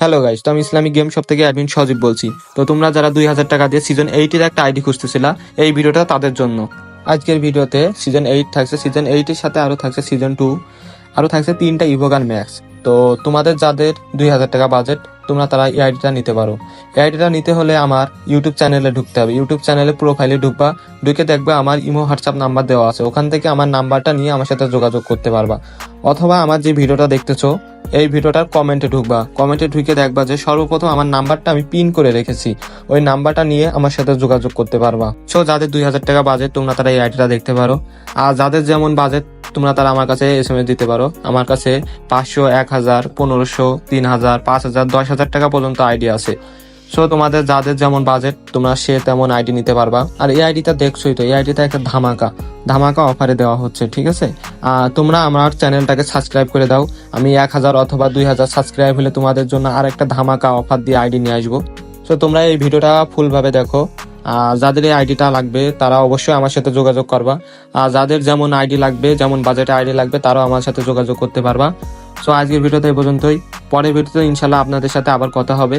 Hello guys তো আমি Islamic game সব থেকে অ্যাডমিন সজীব বলছি। তো তোমরা যারা দুই হাজার টাকা দিয়ে সিজন এইটের একটা আইডি খুঁজতেছিলা, এই ভিডিওটা তাদের জন্য। আজকের ভিডিওতে সিজন এইট থাকছে। সিজন এইটের সাথে আরও থাকছে সিজন টু আরও থাকছে তিনটা ইভোগান ম্যাক্স তো তোমাদের যাদের দুই হাজার টাকা বাজেট তোমরা তারা এই আইডিটা নিতে পারো। এই আইডিটা নিতে হলে আমার ইউটিউব চ্যানেলে ঢুকতে হবে। ইউটিউব চ্যানেলে প্রোফাইলে ঢুকবা। ঢুকে দেখবে আমার ইমো হোয়াটসঅ্যাপ নাম্বার দেওয়া আছে। ওখান থেকে আমার নাম্বারটা নিয়ে আমার সাথে যোগাযোগ করতে পারবা। অথবা আমার যে ভিডিওটা দেখতেছো এই ভিডিওটার কমেন্টে ঢুকবা। কমেন্টে ঢুকে দেখবা যে সর্বপ্রথম আমার নাম্বারটা আমি পিন করে রেখেছি। ওই নাম্বারটা নিয়ে আমার সাথে যোগাযোগ করতে পারবা। সো যাদের দুই হাজার টাকা বাজেট তোমরা তারা এই আইডিটা দেখতে পারো। আর যাদের যেমন বাজেট তোমরা তারা আমার কাছে এস এম এস দিতে পারো। আমার কাছে পাঁচশো, এক হাজার, পনেরোশো, তিন হাজার, পাঁচ হাজার, দশ হাজার টাকা পর্যন্ত আইডিয়া আছে। সো তোমাদের যাদের যেমন বাজেট তোমরা সে তেমন আইডি নিতে পারবা। আর এই আইডিটা দেখছোই তো, এই আইডিটা একটা ধামাকা। ধামাকা অফারে দেওয়া হচ্ছে, ঠিক আছে? আর তোমরা আমার চ্যানেলটাকে সাবস্ক্রাইব করে দাও। আমি এক হাজার অথবা দুই হাজার সাবস্ক্রাইব হলে তোমাদের জন্য আর একটা ধামাকা অফার দিয়ে আইডি নিয়ে আসব। সো তোমরা এই ভিডিওটা ফুলভাবে দেখো। যাদের এই আইডিটা লাগবে, তারা অবশ্যই আমার সাথে যোগাযোগ করবা। আর যাদের যেমন আইডি লাগবে, যেমন বাজেটে আইডি লাগবে, তারাও আমার সাথে যোগাযোগ করতে পারবা। সো আজকের ভিডিওতে এই পর্যন্তই। পরের ভিডিওতে ইনশাল্লাহ আপনাদের সাথে আবার কথা হবে।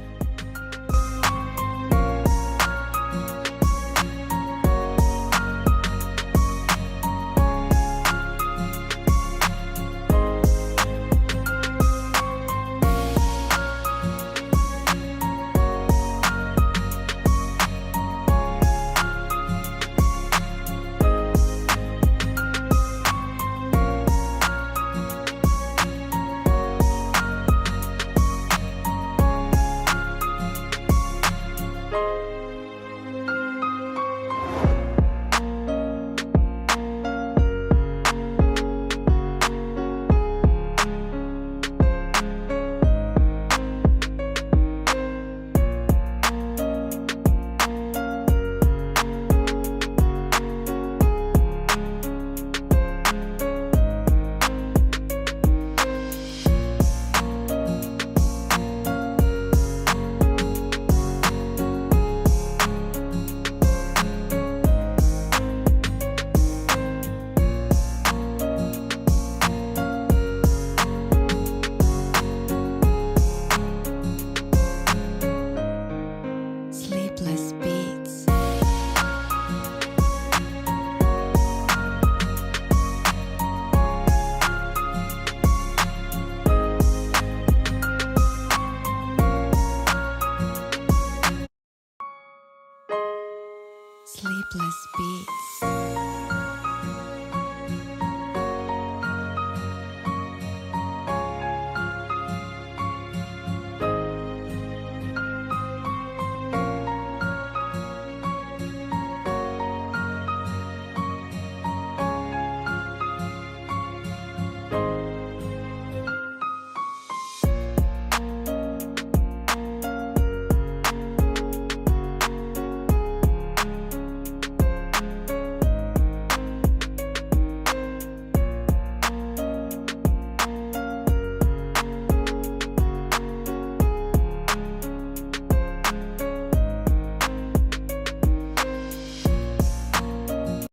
sleepless beats.